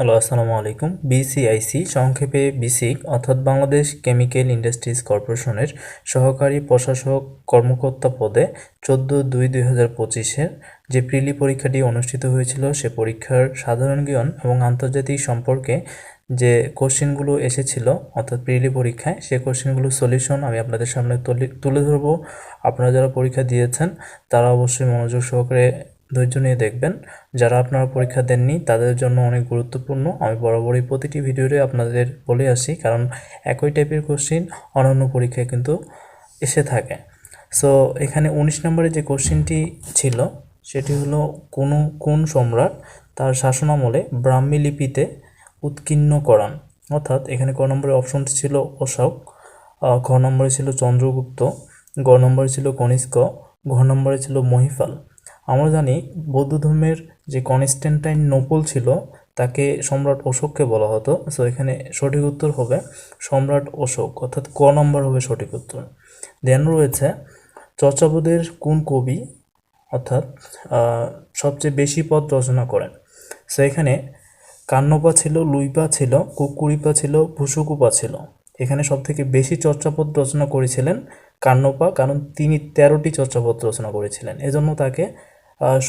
Hello, আসসালামু আলাইকুম। BCIC, সংক্ষেপে বিসিক অর্থাৎ বাংলাদেশ কেমিক্যাল ইন্ডাস্ট্রিজ কর্পোরেশনের সহকারী প্রশাসক কর্মকর্তা পদে চোদ্দ দুই দুই হাজার পঁচিশের যে প্রিলি পরীক্ষাটি অনুষ্ঠিত হয়েছিল, সে পরীক্ষার সাধারণ জ্ঞান এবং আন্তর্জাতিক সম্পর্কে যে কোশ্চেনগুলো এসেছিল, অর্থাৎ প্রিলি পরীক্ষায়, সে কোশ্চেনগুলো সলিউশন আমি আপনাদের সামনে তুলে- তুলে ধরবো। আপনারা যারা পরীক্ষা দিয়েছেন, তারা অবশ্যই মনোযোগ সহকারে ধৈর্য নিয়ে দেখবেন। যারা আপনারা পরীক্ষা দেননি, তাদের জন্য অনেক গুরুত্বপূর্ণ। আমি বরাবরই প্রতিটি ভিডিওতে আপনাদের বলে আসি, কারণ একই টাইপের কোশ্চিন অন্যান্য পরীক্ষায় কিন্তু এসে থাকে। সো এখানে উনিশ নম্বরে যে কোশ্চিনটি ছিল, সেটি হলো কোনো, কোন সম্রাট তার শাসনামলে ব্রাহ্মী লিপিতে উৎকীর্ণ করান অর্থাৎ এখানে ক নম্বরের অপশনটি ছিল অশোক খ নম্বরে ছিল চন্দ্রগুপ্ত, গ নম্বরে ছিল কনিষ্ক, ঘ নম্বরে ছিল মহিফাল আমরা জানি বৌদ্ধ ধর্মের যে কনস্ট্যান্টাইন নোপল ছিল, তাকে সম্রাট অশোককে বলা হতো। সো এখানে সঠিক উত্তর হবে সম্রাট অশোক, অর্থাৎ ক নম্বর হবে সঠিক উত্তর। দেন রয়েছে চর্যাপদের কোন কবি, অর্থাৎ সবচেয়ে বেশি পদ রচনা করেন। সো এখানে কান্নপা ছিল, লুইপা ছিল, কুকুরিপা ছিল, ভুসুকুপা ছিল। এখানে সবথেকে বেশি চর্চাপদ রচনা করেছিলেন কান্নপা, কারণ তিনি তেরোটি চর্চাপদ রচনা করেছিলেন। এজন্য তাকে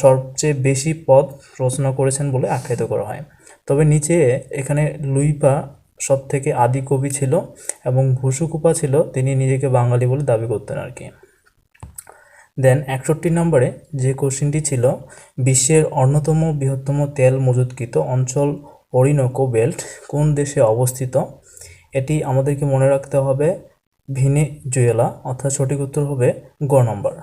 সবচেয়ে বেশি পদ রচনা করেছেন বলে আখ্যায়িত করা হয়। তবে নিচে এখানে লুইপা সব থেকে আদি কবি ছিল এবং ভুসুকুপা ছিল, তিনি নিজেকে বাঙালি বলে দাবি করতেন আর কি। দেন একষট্টি নম্বরে যে কোশ্চিনটি ছিল, বিশ্বের অন্যতম বৃহত্তম তেল মজুতকৃত অঞ্চল অরিনোকো বেল্ট কোন দেশে অবস্থিত? এটি আমাদেরকে মনে রাখতে হবে, ভিনেজুয়েলা, অর্থাৎ সঠিক উত্তর হবে গ নম্বর।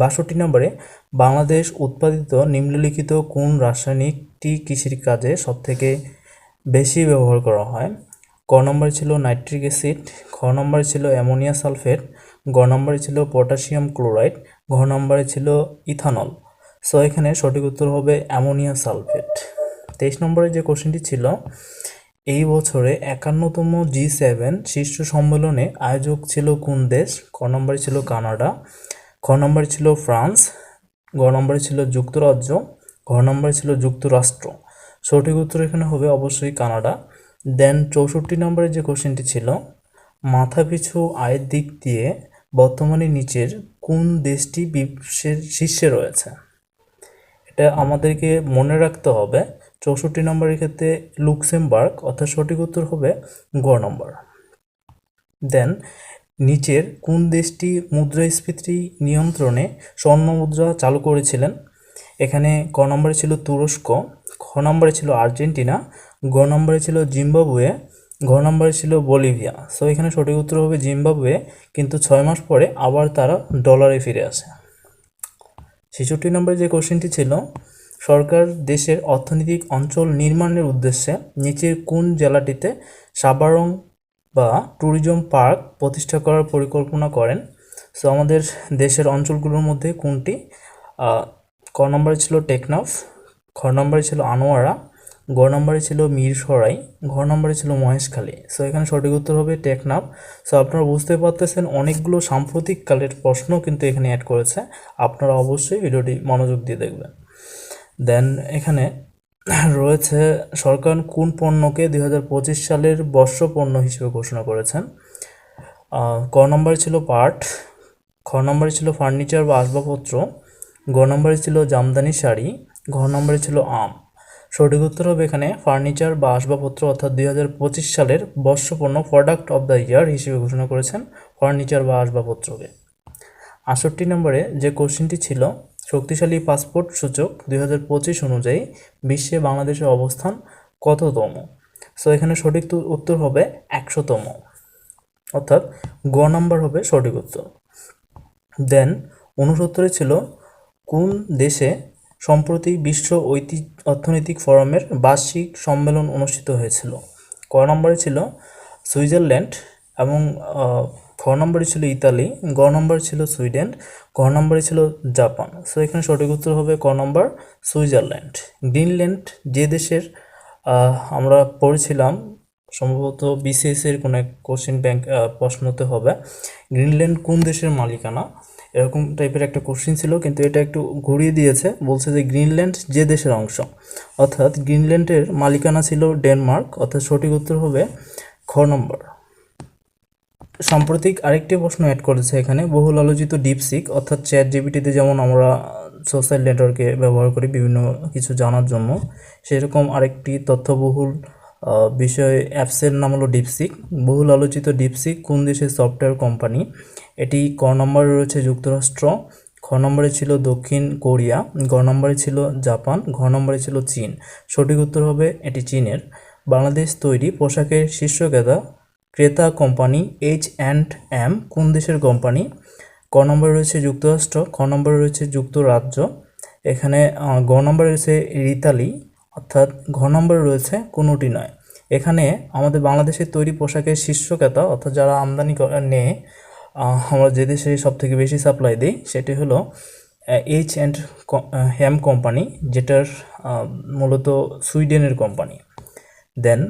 বাষট্টি নম্বরে, বাংলাদেশ উৎপাদিত নিম্নলিখিত কোন রাসায়নিকটি কৃষির কাজে সবথেকে বেশি ব্যবহার করা হয়? ক নম্বর ছিল নাইট্রিক অ্যাসিড, খ নম্বরে ছিল অ্যামোনিয়া সালফেট, গ নম্বরে ছিল পটাশিয়াম ক্লোরাইড, ঘ নম্বরে ছিল ইথানল। সো, এখানে সঠিক উত্তর হবে অ্যামোনিয়া সালফেট। তেইশ নম্বরে যে কোশ্চেনটি ছিল, এই বছরে একান্নতম জি সেভেন শীর্ষ সম্মেলনে আয়োজক ছিল কোন দেশ? ক নম্বরে ছিল কানাডা নম্বরে ছিল ফ্রান্স, গ নম্বরে ছিল যুক্তরাজ্য, ঘ নম্বরে ছিল যুক্তরাষ্ট্র। সঠিক উত্তর এখানে হবে অবশ্যই কানাডা। দেন চৌষট্টি নম্বরে যে কোশ্চেনটি ছিল, মাথাপিছু আয়ের দিক দিয়ে বর্তমানে নিচের কোন দেশটি বিশ্বের শীর্ষে রয়েছে? এটা আমাদেরকে মনে রাখতে হবে, চৌষট্টি নম্বরের ক্ষেত্রে লুক্সেমবার্গ, অর্থাৎ সঠিক উত্তর হবে গ নম্বর। দেন নিচের কোন দেশটি মুদ্রাস্ফীতি নিয়ন্ত্রণে স্বর্ণ মুদ্রা চালু করেছিলেন? এখানে ক নম্বরে ছিল তুরস্ক, খ নম্বরে ছিল আর্জেন্টিনা, গ নম্বরে ছিল জিম্বাবুয়ে ঘ নম্বরে ছিল বলিভিয়া। সো এখানে সঠিক উত্তর হবে জিম্বাবুয়ে, কিন্তু ছয় মাস পরে আবার তারা ডলারে ফিরে আসে। ছেষট্টি নম্বরে যে কোশ্চেনটি ছিল, সরকার দেশের অর্থনৈতিক অঞ্চল নির্মাণের উদ্দেশ্যে নিচের কোন জেলাটিতে সাবারং বা ট্যুরিজম পার্ক প্রতিষ্ঠা করার পরিকল্পনা করেন। সো আমাদের দেশের অঞ্চলগুলোর মধ্যে কোনটি? ক নম্বরে ছিল টেকনাফ, খ নম্বরে ছিল আনোয়ারা, গ নম্বরে ছিল মিরসরাই, ঘ নম্বরে ছিল মহেশখালী। সো এখানে সঠিক উত্তর হবে টেকনাফ। সো আপনারা বুঝতে পারতেছেন অনেকগুলো সাম্প্রতিক কালের প্রশ্ন কিন্তু এখানে অ্যাড করেছে। আপনারা অবশ্যই ভিডিওটি মনোযোগ দিয়ে দেখবেন। দেন এখানে রয়েছে, সরকার কোন পণ্যকে দুই হাজার পঁচিশ সালের বর্ষ পণ্য হিসেবে ঘোষণা করেছেন? ক নম্বরে ছিল পাট, খ নম্বরে ছিল ফার্নিচার বা আসবাবপত্র, গ নম্বরে ছিল জামদানি শাড়ি, ঘ নম্বরে ছিল আম। সঠিক উত্তর হবে এখানে ফার্নিচার বা আসবাবপত্র অর্থাৎ দুই হাজার পঁচিশ সালের বর্ষপণ্য প্রোডাক্ট অফ দ্য ইয়ার হিসেবে ঘোষণা করেছেন ফার্নিচার বা আসবাবপত্রকে। আটষট্টি নম্বরে যে কোশ্চেনটি ছিল শক্তিশালী পাসপোর্ট সূচক দু হাজার পঁচিশ অনুযায়ী বিশ্বে বাংলাদেশের অবস্থান কততম? সো এখানে সঠিক উত্তর হবে একশোতম। অর্থাৎ গ নম্বর হবে সঠিক উত্তর। দেন উনসত্তরে ছিল কোন দেশে সম্প্রতি বিশ্ব ঐতি- অর্থনৈতিক ফোরামের বার্ষিক সম্মেলন অনুষ্ঠিত হয়েছিল? ক নম্বরে ছিল সুইজারল্যান্ড এবং খ নম্বরে ছিল ইতালি, গ নম্বরে ছিল সুইডেন ঘ নম্বরে ছিল জাপান। সো এখানে সঠিক উত্তর হবে ক নম্বর সুইজারল্যান্ড। গ্রিনল্যান্ড, যে দেশের আমরা পড়েছিলাম, সম্ভবত বিসিএস এর কোনো এক কোশ্চেন ব্যাংক প্রশ্নতে হবে, গ্রিনল্যান্ড কোন দেশের মালিকানা? এরকম টাইপের একটা কোশ্চিন ছিল, কিন্তু এটা একটু ঘুরিয়ে দিয়েছে, বলছে যে গ্রিনল্যান্ড যে দেশের অংশ। অর্থাৎ গ্রিনল্যান্ডের মালিকানা ছিল ডেনমার্ক, অর্থাৎ সঠিক উত্তর হবে খ নম্বর। সাম্প্রতিক আরেকটি প্রশ্ন অ্যাড করেছে এখানে। বহুল আলোচিত ডিপসিক অর্থাৎ চ্যাট জিবিটিতে যেমন আমরা সোশ্যাল নেটওয়ার্কে ব্যবহার করি বিভিন্ন কিছু জানার জন্য, সেরকম আরেকটি তথ্যবহুল বিষয় অ্যাপসের নাম হলো ডিপসিক বহুল আলোচিত ডিপসিক কোন দেশের সফটওয়্যার কোম্পানি এটি ক নম্বরে রয়েছে যুক্তরাষ্ট্র, খ নম্বরে ছিল দক্ষিণ কোরিয়া, গ নম্বরে ছিল জাপান, ঘ নম্বরে ছিল চীন। সঠিক উত্তর হবে এটি চীনের। বাংলাদেশ তৈরি পোশাকের শীর্ষ ক্রেতা কোম্পানি এইচ অ্যান্ড এম কোন দেশের কোম্পানি? ক নম্বরে রয়েছে যুক্তরাষ্ট্র, খ নম্বরে রয়েছে যুক্তরাজ্য। এখানে গ নম্বরে রয়েছে রিতালি অর্থাৎ ঘ নম্বরে রয়েছে কোনোটি নয়। এখানে আমাদের বাংলাদেশের তৈরি পোশাকের শীর্ষ ক্রেতা অর্থাৎ যারা আমদানি নেয় আমরা যে দেশে সব থেকে বেশি সাপ্লাই দিই, সেটি হলো এইচ অ্যান্ড হ্যাম কোম্পানি, যেটার মূলত সুইডেনের কোম্পানি। দেন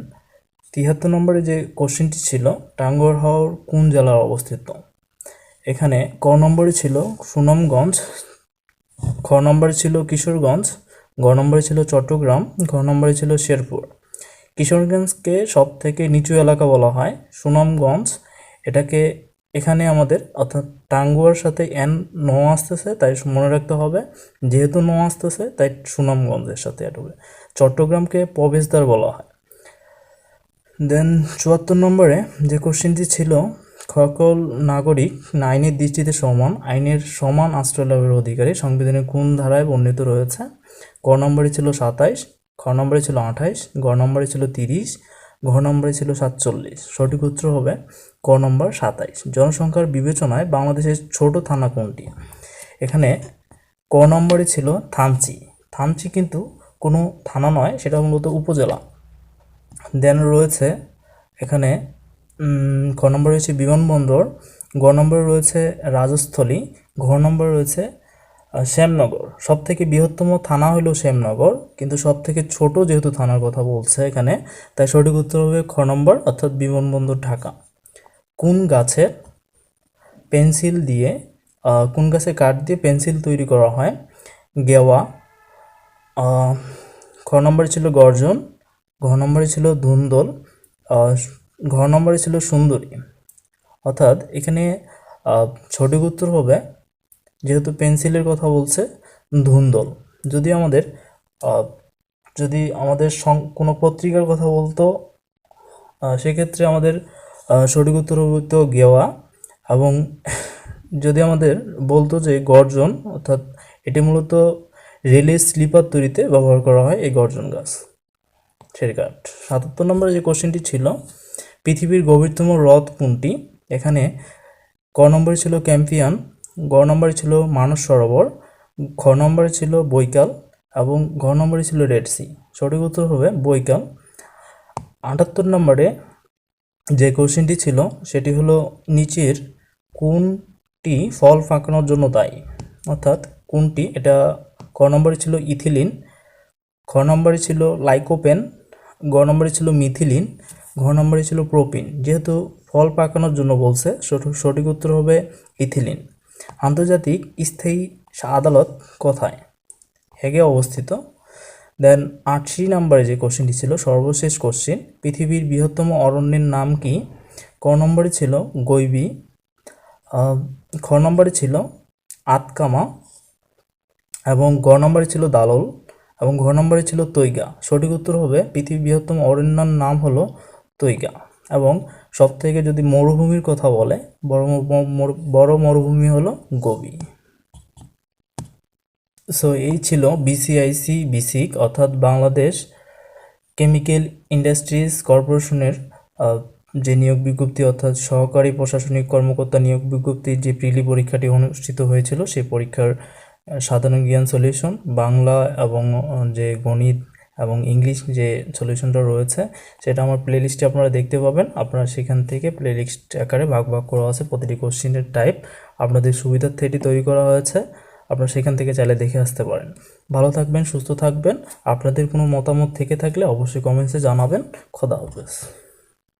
তিয়াত্তর নম্বরে যে কোশ্চেনটি ছিল, টাঙ্গর হাওর কোন জেলার অবস্থিত? এখানে ক নম্বরে ছিল সুনামগঞ্জ, খ নম্বরে ছিল কিশোরগঞ্জ, গ নম্বরে ছিল চট্টগ্রাম, ঘ নম্বরে ছিল শেরপুর। কিশোরগঞ্জকে সব থেকে নিচু এলাকা বলা হয়, সুনামগঞ্জ। এটাকে এখানে আমাদের, অর্থাৎ টাঙ্গুয়ার সাথে এন ন আসতেছে, তাই মনে রাখতে হবে। যেহেতু ন আসতেছে, তাই সুনামগঞ্জের সাথে হবে। চট্টগ্রামকে প্রবেশদ্বার বলা হয়। দেন চুয়াত্তর নম্বরে যে কোশ্চেনটি ছিল, সকল নাগরিক আইনের দৃষ্টিতে সমান, আইনের সমান আশ্রয় লাভের অধিকারী, সংবিধানের কোন ধারায় বর্ণিত রয়েছে? ক নম্বরে ছিল সাতাইশ, খ নম্বরে ছিল আঠাইশ, গ নম্বরে ছিল তিরিশ, ঘ নম্বরে ছিল সাতচল্লিশ। সঠিক উত্তর হবে ক নম্বর সাতাইশ। জনসংখ্যার বিবেচনায় বাংলাদেশের ছোট থানা কোনটি? এখানে ক নম্বরে ছিল থানচি। থানচি কিন্তু কোনো থানা নয়, সেটা মূলত উপজেলা। দেন রয়েছে এখানে খ নম্বরে রয়েছে বিমানবন্দর, গ নম্বরে রয়েছে রাজস্থলী, ঘ নম্বর রয়েছে শ্যামনগর। সব থেকে বৃহত্তম থানা হলো শ্যামনগর, কিন্তু সব থেকে ছোট যেহেতু থানার কথা বলছে এখানে, তাই সঠিক উত্তর হবে খ নম্বর, অর্থাৎ বিমানবন্দর ঢাকা। কোন গাছের পেন্সিল দিয়ে কোন গাছের কাঠ দিয়ে পেন্সিল তৈরি করা হয়? গেওয়া খ নম্বরে ছিল গর্জন ঘ নম্বরে ছিল ধুন্দল আহ, ঘ নম্বরে ছিল সুন্দরী। অর্থাৎ এখানে সঠিক উত্তর হবে যেহেতু পেন্সিলের কথা বলছে ধুন্দল যদি আমাদের যদি আমাদের কোনো পত্রিকার কথা বলতো সেক্ষেত্রে আমাদের সঠিক উত্তর হতো গেওয়া। এবং যদি আমাদের বলতো যে গর্জন অর্থাৎ এটি মূলত রেলের স্লিপার তৈরিতে ব্যবহার করা হয় এই গর্জন গাছ। শেরকাট সাতাত্তর নম্বরে যে কোশ্চেনটি ছিল, পৃথিবীর গভীরতম হ্রদ কোনটি? এখানে ক নম্বরে ছিল ক্যাম্পিয়ান, গ নম্বরে ছিল মানস সরোবর খ নম্বরে ছিল বৈকাল এবং ঘ নম্বরে ছিল রেড সি সঠিক উত্তর হবে বৈকাল। আটাত্তর নম্বরে যে কোশ্চেনটি ছিল, সেটি হলো নিচের কোনটি ফল ফাঁকানোর জন্য দায়ী? অর্থাৎ কোনটি? এটা ক নম্বরে ছিল ইথিলিন, খ নম্বরে ছিল লাইকোপেন গ নম্বরে ছিল মিথিলিন, ঘ নম্বরে ছিল প্রোপিন। যেহেতু ফল পাকানোর জন্য বলছে সঠিক উত্তর হবে ইথিলিন। আন্তর্জাতিক স্থায়ী আদালত কোথায়? হেগে অবস্থিত। দেন আটশি নম্বরে যে কোশ্চেনটি ছিল, সর্বশেষ কোশ্চেন, পৃথিবীর বৃহত্তম অরণ্যের নাম কি? ক নম্বরে ছিল গৈবি খ নম্বরে ছিল আতকামা, এবং গ নম্বরে ছিল দালল। এবং ঘ নম্বরে ছিল তৈগা। সঠিক উত্তর হবে পৃথিবীর বৃহত্তম অরণ্যের নাম হলো তৈগা। এবং সব থেকে যদি মরুভূমির কথা বলে, বড় বড় মরুভূমি হলো গোবি। সো এই ছিল বিসিআইসি বিসিক অর্থাৎ বাংলাদেশ কেমিক্যাল ইন্ডাস্ট্রিজ কর্পোরেশনের যে নিয়োগ বিজ্ঞপ্তি, অর্থাৎ সহকারী প্রশাসনিক কর্মকর্তা নিয়োগ বিজ্ঞপ্তির যে প্রিলি পরীক্ষাটি অনুষ্ঠিত হয়েছিল সেই পরীক্ষার সাধারণ জ্ঞান সলিউশন বাংলা এবং যে গণিত এবং ইংলিশ যে সলিউশনটা রয়েছে, সেটা আমার প্লেলিস্টে আপনারা দেখতে পাবেন। আপনারা সেখান থেকে প্লেলিস্ট আকারে ভাগ ভাগ করা আছে প্রতিটি কোশ্চেনের টাইপ আপনাদের সুবিধার্থে এটি তৈরি করা হয়েছে। আপনারা সেখান থেকে চাইলে দেখে আসতে পারেন। ভালো থাকবেন, সুস্থ থাকবেন। আপনাদের কোনো মতামত থেকে থাকলে অবশ্যই কমেন্টসে জানাবেন। খোদা হাফেজ।